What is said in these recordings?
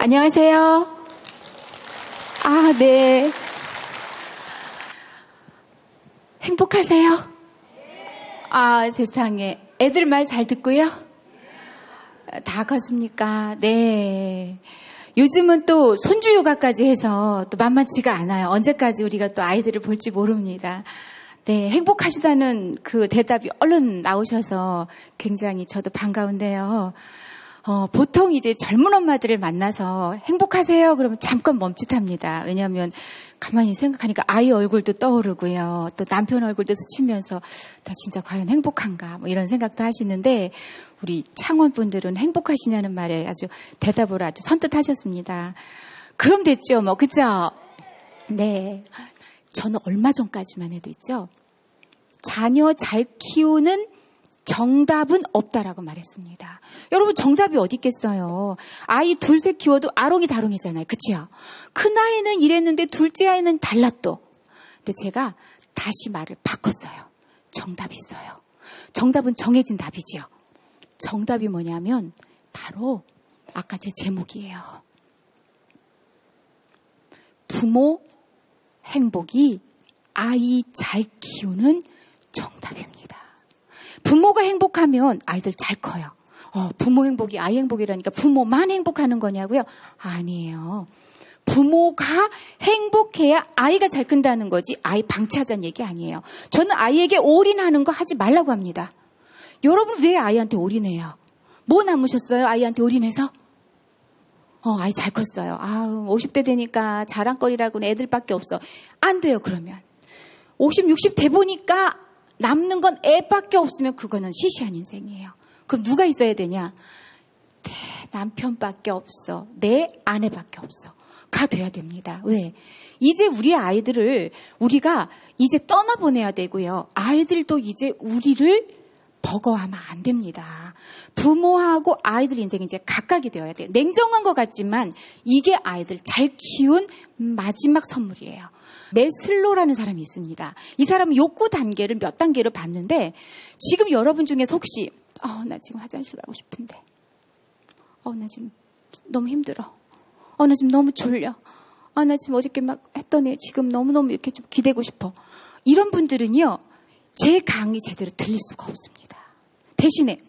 안녕하세요. 아, 네. 행복하세요? 아, 세상에. 애들 말 잘 듣고요? 다 컸습니까? 네. 요즘은 또 손주 요가까지 해서 또 만만치가 않아요. 언제까지 우리가 또 아이들을 볼지 모릅니다. 네, 행복하시다는 그 대답이 얼른 나오셔서 굉장히 저도 반가운데요. 어, 보통 이제 젊은 엄마들을 만나서 행복하세요? 그러면 잠깐 멈칫합니다. 왜냐하면 가만히 생각하니까 아이 얼굴도 떠오르고요. 또 남편 얼굴도 스치면서 나 진짜 과연 행복한가? 뭐 이런 생각도 하시는데 우리 창원 분들은 행복하시냐는 말에 아주 대답을 아주 선뜻하셨습니다. 그럼 됐죠. 뭐, 그죠? 네. 저는 얼마 전까지만 해도 있죠. 자녀 잘 키우는 정답은 없다라고 말했습니다. 여러분 정답이 어디 있겠어요? 아이 둘 셋 키워도 아롱이 다롱이잖아요. 그치요? 큰 아이는 이랬는데 둘째 아이는 달랐또. 근데 제가 다시 말을 바꿨어요. 정답이 있어요. 정답은 정해진 답이지요. 정답이 뭐냐면 바로 아까 제 제목이에요. 부모 행복이 아이 잘 키우는 정답입니다. 부모가 행복하면 아이들 잘 커요. 어, 부모 행복이 아이 행복이라니까 부모만 행복하는 거냐고요? 아니에요. 부모가 행복해야 아이가 잘 큰다는 거지 아이 방치하자는 얘기 아니에요. 저는 아이에게 올인하는 거 하지 말라고 합니다. 여러분 왜 아이한테 올인해요? 뭐 남으셨어요? 아이한테 올인해서? 어, 아이 잘 컸어요. 아 50대 되니까 자랑거리라고는 애들밖에 없어. 안 돼요, 그러면. 50, 60 돼 보니까 남는 건 애밖에 없으면 그거는 시시한 인생이에요. 그럼 누가 있어야 되냐? 내 남편밖에 없어. 내 아내밖에 없어. 가 돼야 됩니다. 왜? 이제 우리 아이들을 우리가 이제 떠나보내야 되고요. 아이들도 이제 우리를 버거워하면 안 됩니다. 부모하고 아이들 인생이 이제 각각이 되어야 돼요. 냉정한 것 같지만 이게 아이들 잘 키운 마지막 선물이에요. 메슬로라는 사람이 있습니다. 이 사람은 욕구 단계를 몇 단계를 봤는데 지금 여러분 중에서 혹시 어, 나 지금 화장실 가고 싶은데 어, 나 지금 너무 힘들어. 어, 나 지금 너무 졸려. 아, 나 지금 어저께 막 했더니 지금 너무너무 이렇게 좀 기대고 싶어. 이런 분들은요, 제 강의 제대로 들릴 수가 없습니다. 대신에,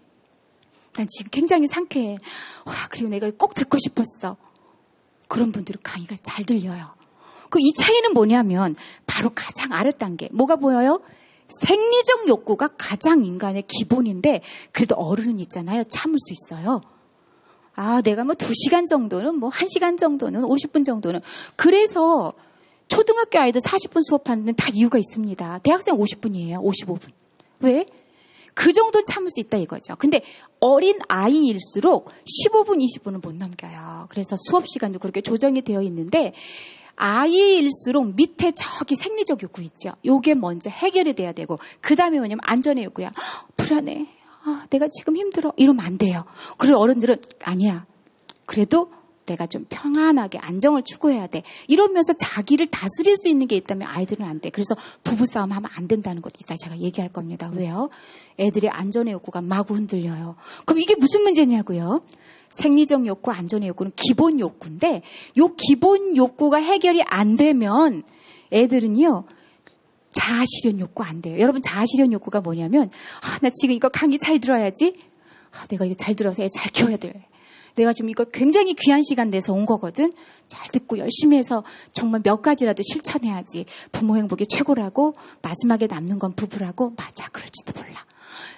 난 지금 굉장히 상쾌해. 와, 그리고 내가 꼭 듣고 싶었어. 그런 분들은 강의가 잘 들려요. 그 이 차이는 뭐냐면, 바로 가장 아래 단계. 뭐가 보여요? 생리적 욕구가 가장 인간의 기본인데, 그래도 어른은 있잖아요. 참을 수 있어요. 아, 내가 뭐두 시간 정도는, 뭐한 시간 정도는, 50분 정도는. 그래서 초등학교 아이들 40분 수업하는 다 이유가 있습니다. 대학생 50분이에요. 55분. 왜? 그 정도는 참을 수 있다 이거죠. 근데 어린 아이일수록 15분, 20분은 못 넘겨요. 그래서 수업 시간도 그렇게 조정이 되어 있는데 아이일수록 밑에 저기 생리적 욕구 있죠. 요게 먼저 해결이 돼야 되고 그 다음에 뭐냐면 안전의 욕구야. 불안해. 아, 내가 지금 힘들어. 이러면 안 돼요. 그리고 어른들은 아니야. 그래도 내가 좀 평안하게 안정을 추구해야 돼. 이러면서 자기를 다스릴 수 있는 게 있다면 아이들은 안 돼. 그래서 부부싸움 하면 안 된다는 것도 이따 제가 얘기할 겁니다. 왜요? 애들의 안전의 욕구가 마구 흔들려요. 그럼 이게 무슨 문제냐고요? 생리적 욕구, 안전의 욕구는 기본 욕구인데 요 기본 욕구가 해결이 안 되면 애들은요. 자아실현 욕구 안 돼요. 여러분 자아실현 욕구가 뭐냐면 아, 나 지금 이거 강의 잘 들어야지. 아, 내가 이거 잘 들어서 애 잘 키워야 돼. 내가 지금 이거 굉장히 귀한 시간 내서 온 거거든. 잘 듣고 열심히 해서 정말 몇 가지라도 실천해야지. 부모 행복이 최고라고 마지막에 남는 건 부부라고 맞아 그럴지도 몰라.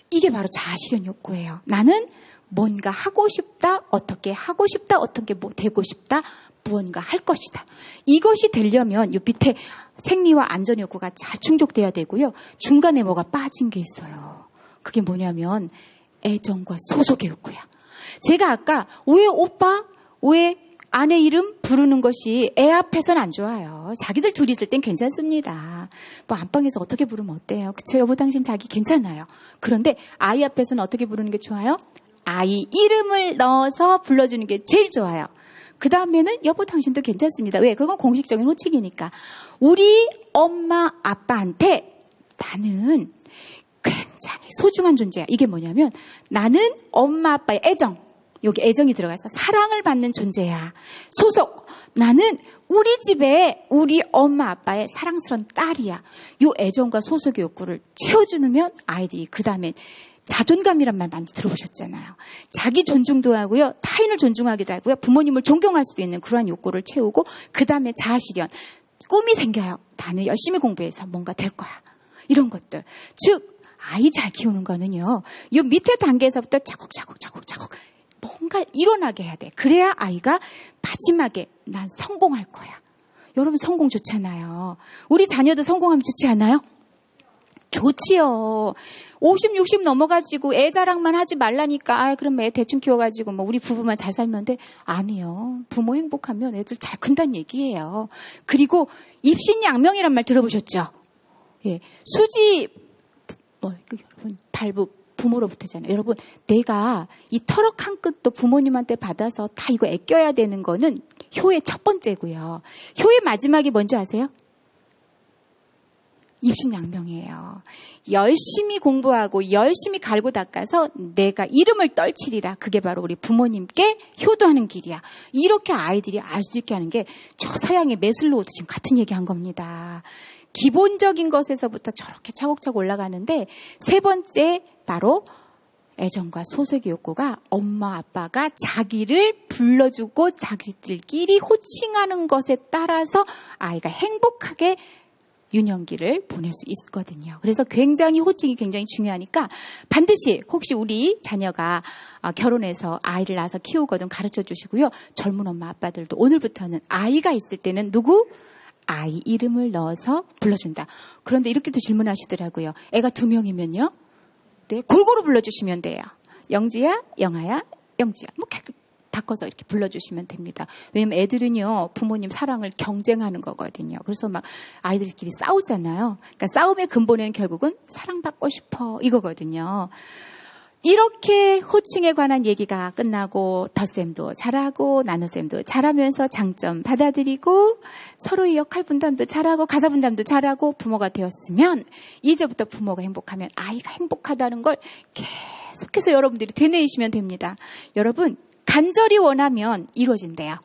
이게 바로 자아실현 욕구예요. 나는 뭔가 하고 싶다, 어떻게 하고 싶다, 어떻게 뭐 되고 싶다, 무언가 할 것이다. 이것이 되려면 요 밑에 생리와 안전 욕구가 잘 충족돼야 되고요. 중간에 뭐가 빠진 게 있어요. 그게 뭐냐면 애정과 소속의 욕구야. 제가 아까 왜 오빠, 왜 아내 이름 부르는 것이 애 앞에서는 안 좋아요. 자기들 둘이 있을 땐 괜찮습니다. 뭐 안방에서 어떻게 부르면 어때요? 그쵸? 여보 당신 자기 괜찮아요. 그런데 아이 앞에서는 어떻게 부르는 게 좋아요? 아이 이름을 넣어서 불러주는 게 제일 좋아요. 그 다음에는 여보 당신도 괜찮습니다. 왜? 그건 공식적인 호칭이니까. 우리 엄마 아빠한테 나는 굉장히 소중한 존재야. 이게 뭐냐면 나는 엄마 아빠의 애정, 여기 애정이 들어가서 사랑을 받는 존재야. 소속. 나는 우리 집에 우리 엄마 아빠의 사랑스러운 딸이야. 요 애정과 소속의 욕구를 채워주면 아이들이 그 다음에 자존감이란 말 많이 들어보셨잖아요. 자기 존중도 하고요. 타인을 존중하기도 하고요. 부모님을 존경할 수도 있는 그러한 욕구를 채우고 그 다음에 자아실현. 꿈이 생겨요. 나는 열심히 공부해서 뭔가 될 거야. 이런 것들. 즉 아이 잘 키우는 거는요. 이 밑에 단계에서부터 차곡차곡 차곡차곡 뭔가 일어나게 해야 돼. 그래야 아이가 마지막에 난 성공할 거야. 여러분 성공 좋잖아요. 우리 자녀도 성공하면 좋지 않아요? 좋지요. 50, 60 넘어가지고 애 자랑만 하지 말라니까. 아, 그럼 애 대충 키워가지고 뭐 우리 부부만 잘 살면 돼. 아니요. 부모 행복하면 애들 잘 큰다는 얘기예요. 그리고 입신양명이란 말 들어보셨죠? 예. 수지, 뭐, 그 여러분, 발부, 부모로부터잖아요. 여러분, 내가 이 터럭 한 끝도 부모님한테 받아서 다 이거 애껴야 되는 거는 효의 첫 번째고요. 효의 마지막이 뭔지 아세요? 입신양명이에요. 열심히 공부하고 열심히 갈고 닦아서 내가 이름을 떨치리라. 그게 바로 우리 부모님께 효도하는 길이야. 이렇게 아이들이 알 수 있게 하는 게 저 서양의 메슬로우도 지금 같은 얘기 한 겁니다. 기본적인 것에서부터 저렇게 차곡차곡 올라가는데 세 번째 바로 애정과 소속의 욕구가 엄마 아빠가 자기를 불러주고 자기들끼리 호칭하는 것에 따라서 아이가 행복하게 유년기를 보낼 수 있거든요. 그래서 굉장히 호칭이 굉장히 중요하니까 반드시 혹시 우리 자녀가 어, 결혼해서 아이를 낳아서 키우거든 가르쳐 주시고요. 젊은 엄마 아빠들도 오늘부터는 아이가 있을 때는 누구? 아이 이름을 넣어서 불러준다. 그런데 이렇게도 질문하시더라고요. 애가 두 명이면요? 네, 골고루 불러주시면 돼요. 영지야, 영아야, 영지야. 뭐 바꿔서 이렇게 불러주시면 됩니다. 왜냐면 애들은요, 부모님 사랑을 경쟁하는 거거든요. 그래서 막 아이들끼리 싸우잖아요. 그러니까 싸움의 근본에는 결국은 사랑받고 싶어. 이거거든요. 이렇게 호칭에 관한 얘기가 끝나고 덧셈도 잘하고 나눗셈도 잘하면서 장점 받아들이고 서로의 역할 분담도 잘하고 가사 분담도 잘하고 부모가 되었으면 이제부터 부모가 행복하면 아이가 행복하다는 걸 계속해서 여러분들이 되뇌이시면 됩니다. 여러분 간절히 원하면 이루어진대요.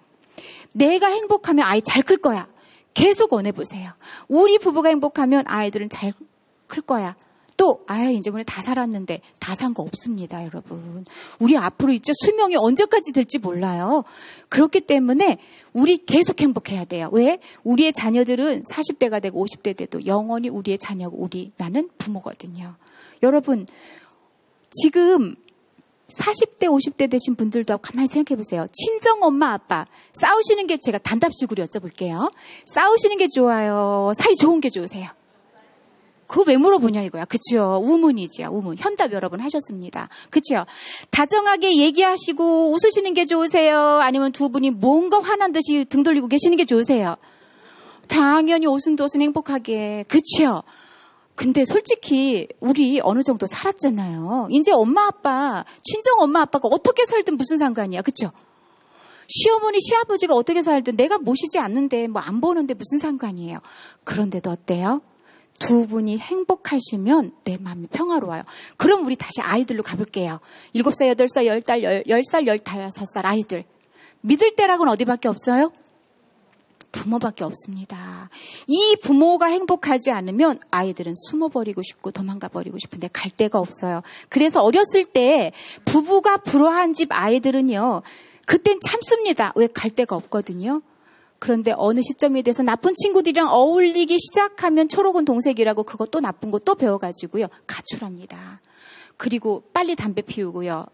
내가 행복하면 아이 잘 클 거야. 계속 원해보세요. 우리 부부가 행복하면 아이들은 잘 클 거야. 또, 아유, 이제 오늘 다 살았는데, 다 산 거 없습니다, 여러분. 우리 앞으로 있죠. 수명이 언제까지 될지 몰라요. 그렇기 때문에, 우리 계속 행복해야 돼요. 왜? 우리의 자녀들은 40대가 되고 50대 돼도 영원히 우리의 자녀고, 우리, 나는 부모거든요. 여러분, 지금 40대, 50대 되신 분들도 가만히 생각해 보세요. 친정 엄마, 아빠. 싸우시는 게 제가 단답식으로 여쭤볼게요. 싸우시는 게 좋아요? 사이 좋은 게 좋으세요? 그걸 왜 물어보냐 이거야. 그쵸? 우문이지요. 우문. 현답 여러분 하셨습니다. 그쵸? 다정하게 얘기하시고 웃으시는 게 좋으세요? 아니면 두 분이 뭔가 화난 듯이 등 돌리고 계시는 게 좋으세요? 당연히 오순도순 행복하게. 그쵸? 근데 솔직히 우리 어느 정도 살았잖아요. 이제 엄마 아빠, 친정 엄마 아빠가 어떻게 살든 무슨 상관이야. 그쵸? 시어머니, 시아버지가 어떻게 살든 내가 모시지 않는데 뭐 안 보는데 무슨 상관이에요. 그런데도 어때요? 두 분이 행복하시면 내 마음이 평화로워요. 그럼 우리 다시 아이들로 가볼게요. 7살, 8살, 10살, 10살, 15살 아이들. 믿을 때라고는 어디밖에 없어요? 부모밖에 없습니다. 이 부모가 행복하지 않으면 아이들은 숨어버리고 싶고 도망가버리고 싶은데 갈 데가 없어요. 그래서 어렸을 때 부부가 불화한 집 아이들은요, 그땐 참습니다. 왜 갈 데가 없거든요. 그런데 어느 시점에 대해서 나쁜 친구들이랑 어울리기 시작하면 초록은 동색이라고 그것도 나쁜 거또 배워가지고요. 가출합니다. 그리고 빨리 담배 피우고요.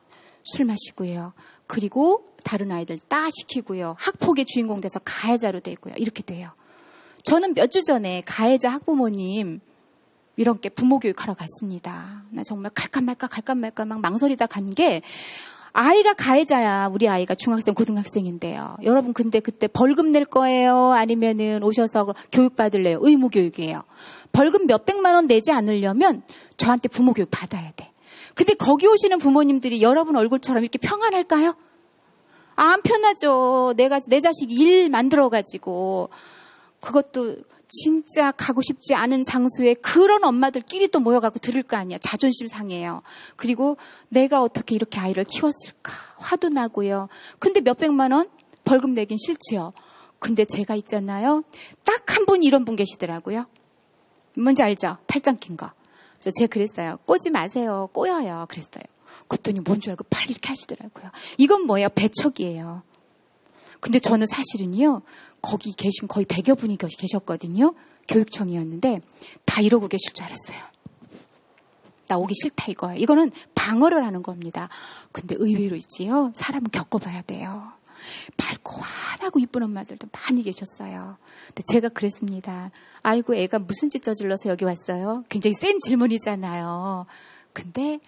술 마시고요. 그리고 다른 아이들 따 시키고요. 학폭의 주인공 돼서 가해자로 되고요. 이렇게 돼요. 저는 몇 주 전에 가해자 학부모님 이렇게 부모 교육하러 갔습니다. 나 정말 갈까 말까 갈까 말까 막 망설이다 간 게 아이가 가해자야. 우리 아이가 중학생, 고등학생인데요. 여러분 근데 그때 벌금 낼 거예요? 아니면은 오셔서 교육 받을래요? 의무 교육이에요. 벌금 몇백만 원 내지 않으려면 저한테 부모 교육 받아야 돼. 근데 거기 오시는 부모님들이 여러분 얼굴처럼 이렇게 평안할까요? 안 편하죠. 내가 내 자식이 일 만들어가지고 그것도 진짜 가고 싶지 않은 장소에 그런 엄마들끼리 또 모여가고 들을 거 아니야. 자존심 상해요. 그리고 내가 어떻게 이렇게 아이를 키웠을까. 화도 나고요. 근데 몇백만 원 벌금 내긴 싫지요. 근데 제가 있잖아요. 딱 한 분 이런 분 계시더라고요. 뭔지 알죠? 팔짱 낀 거. 그래서 제가 그랬어요. 꼬지 마세요. 꼬여요. 그랬어요. 그랬더니 뭔지 알고 팔 이렇게 하시더라고요. 이건 뭐예요? 배척이에요. 근데 저는 사실은요, 거기 계신 거의 100여 분이 계셨거든요. 교육청이었는데, 다 이러고 계실 줄 알았어요. 나 오기 싫다 이거예요. 이거는 방어를 하는 겁니다. 근데 의외로 있지요. 사람은 겪어봐야 돼요. 밝고 환하고 이쁜 엄마들도 많이 계셨어요. 근데 제가 그랬습니다. 아이고, 애가 무슨 짓 저질러서 여기 왔어요? 굉장히 센 질문이잖아요. 근데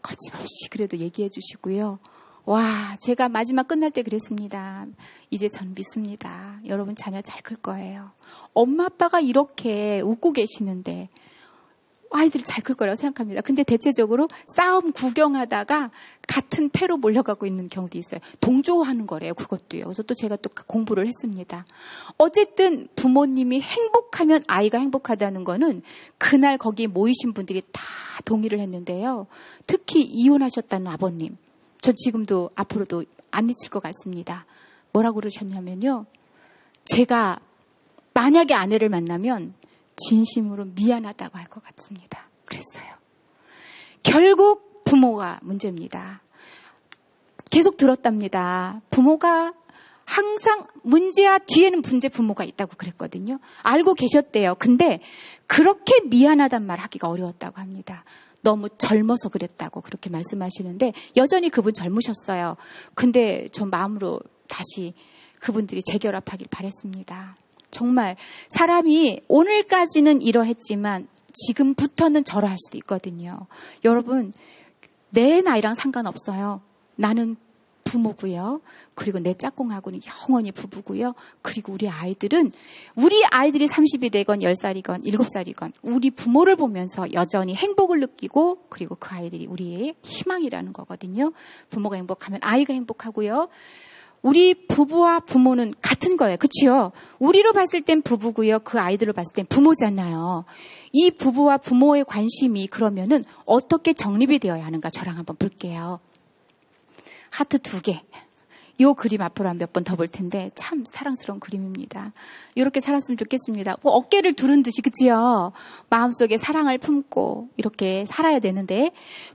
거침없이 그래도 얘기해 주시고요. 와, 제가 마지막 끝날 때 그랬습니다. 이제 전 믿습니다. 여러분 자녀 잘 클 거예요. 엄마 아빠가 이렇게 웃고 계시는데 아이들이 잘클 거라고 생각합니다. 근데 대체적으로 싸움 구경하다가 같은 패로 몰려가고 있는 경우도 있어요. 동조하는 거래요. 그것도요. 그래서 또 제가 또 공부를 했습니다. 어쨌든 부모님이 행복하면 아이가 행복하다는 거는 그날 거기에 모이신 분들이 다 동의를 했는데요. 특히 이혼하셨다는 아버님. 전 지금도 앞으로도 안 잊힐 것 같습니다. 뭐라고 그러셨냐면요. 제가 만약에 아내를 만나면 진심으로 미안하다고 할 것 같습니다. 그랬어요. 결국 부모가 문제입니다. 계속 들었답니다. 부모가 항상 문제야 뒤에는 문제 부모가 있다고 그랬거든요. 알고 계셨대요. 근데 그렇게 미안하단 말 하기가 어려웠다고 합니다. 너무 젊어서 그랬다고 그렇게 말씀하시는데 여전히 그분 젊으셨어요. 근데 전 마음으로 다시 그분들이 재결합하길 바랬습니다. 정말 사람이 오늘까지는 이러했지만 지금부터는 저러할 수도 있거든요. 여러분, 내 나이랑 상관없어요. 나는 부모고요. 그리고 내 짝꿍하고는 영원히 부부고요. 그리고 우리 아이들은 우리 아이들이 30이 되건 10살이건 7살이건 우리 부모를 보면서 여전히 행복을 느끼고 그리고 그 아이들이 우리의 희망이라는 거거든요. 부모가 행복하면 아이가 행복하고요. 우리 부부와 부모는 같은 거예요. 그치요? 우리로 봤을 땐 부부고요. 그 아이들을 봤을 땐 부모잖아요. 이 부부와 부모의 관심이 그러면은 어떻게 정립이 되어야 하는가 저랑 한번 볼게요. 하트 두 개. 요 그림 앞으로 한 몇 번 더 볼 텐데 참 사랑스러운 그림입니다. 이렇게 살았으면 좋겠습니다. 뭐 어깨를 두른 듯이 그치요? 마음속에 사랑을 품고 이렇게 살아야 되는데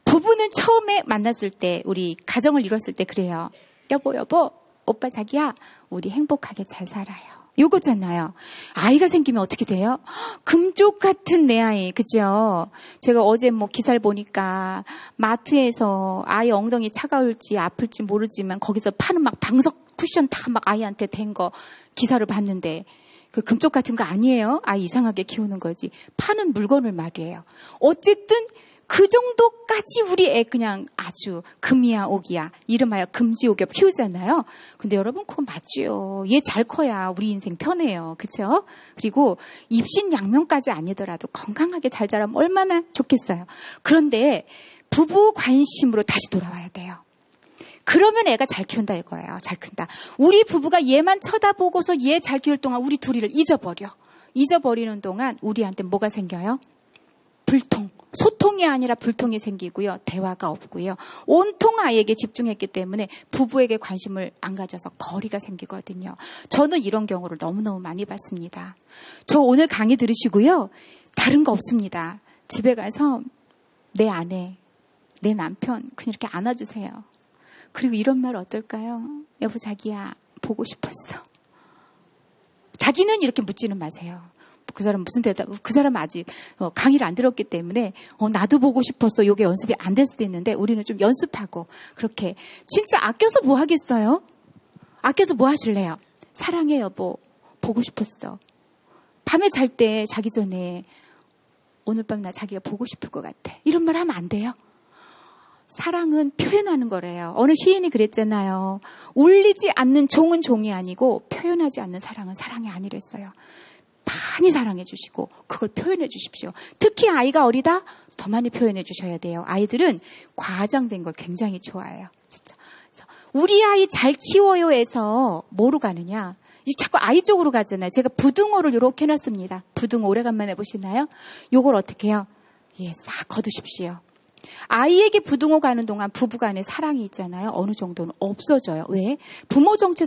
부부는 처음에 만났을 때 우리 가정을 이뤘을 때 그래요. 여보 여보 오빠 자기야, 우리 행복하게 잘 살아요. 요거잖아요. 아이가 생기면 어떻게 돼요? 금쪽 같은 내 아이, 그죠? 제가 어제 뭐 기사를 보니까 마트에서 아이 엉덩이 차가울지 아플지 모르지만 거기서 파는 막 방석 쿠션 다 막 아이한테 된 거 기사를 봤는데 그 금쪽 같은 거 아니에요? 아이 이상하게 키우는 거지. 파는 물건을 말이에요. 어쨌든 그 정도까지 우리 애 그냥 아주 금이야 옥이야 이름하여 금지옥엽 키우잖아요. 근데 여러분 그거 맞죠. 얘잘 커야 우리 인생 편해요. 그렇죠? 그리고 입신 양면까지 아니더라도 건강하게 잘 자라면 얼마나 좋겠어요. 그런데 부부 관심으로 다시 돌아와야 돼요. 그러면 애가 잘 키운다 이거예요. 잘 큰다. 우리 부부가 얘만 쳐다보고서 얘 잘 키울 동안 우리 둘이를 잊어버려. 잊어버리는 동안 우리한테 뭐가 생겨요? 불통. 소통이 아니라 불통이 생기고요. 대화가 없고요. 온통 아이에게 집중했기 때문에 부부에게 관심을 안 가져서 거리가 생기거든요. 저는 이런 경우를 너무너무 많이 봤습니다. 저 오늘 강의 들으시고요. 다른 거 없습니다. 집에 가서 내 아내, 내 남편 그냥 이렇게 안아주세요. 그리고 이런 말 어떨까요? 여보 자기야 보고 싶었어. 자기는 이렇게 묻지는 마세요. 그 사람 무슨 대답, 그 사람 아직 어, 강의를 안 들었기 때문에 어, 나도 보고 싶었어. 요게 연습이 안 될 수도 있는데 우리는 좀 연습하고 그렇게 진짜 아껴서 뭐 하겠어요? 아껴서 뭐 하실래요? 사랑해 여보, 보고 싶었어. 밤에 잘 때 자기 전에 오늘 밤 나 자기가 보고 싶을 것 같아. 이런 말 하면 안 돼요? 사랑은 표현하는 거래요. 어느 시인이 그랬잖아요. 울리지 않는 종은 종이 아니고 표현하지 않는 사랑은 사랑이 아니랬어요. 많이 사랑해 주시고 그걸 표현해 주십시오. 특히 아이가 어리다 더 많이 표현해 주셔야 돼요. 아이들은 과장된 걸 굉장히 좋아해요. 진짜. 우리 아이 잘 키워요에서 뭐로 가느냐? 이 자꾸 아이 쪽으로 가잖아요. 제가 부등호를 이렇게 해놨습니다. 부등호 오래간만에 보시나요? 요걸 어떻게 해요? 예, 싹 거두십시오. 아이에게 부등호 가는 동안 부부간의 사랑이 있잖아요. 어느 정도는 없어져요. 왜? 부모 정체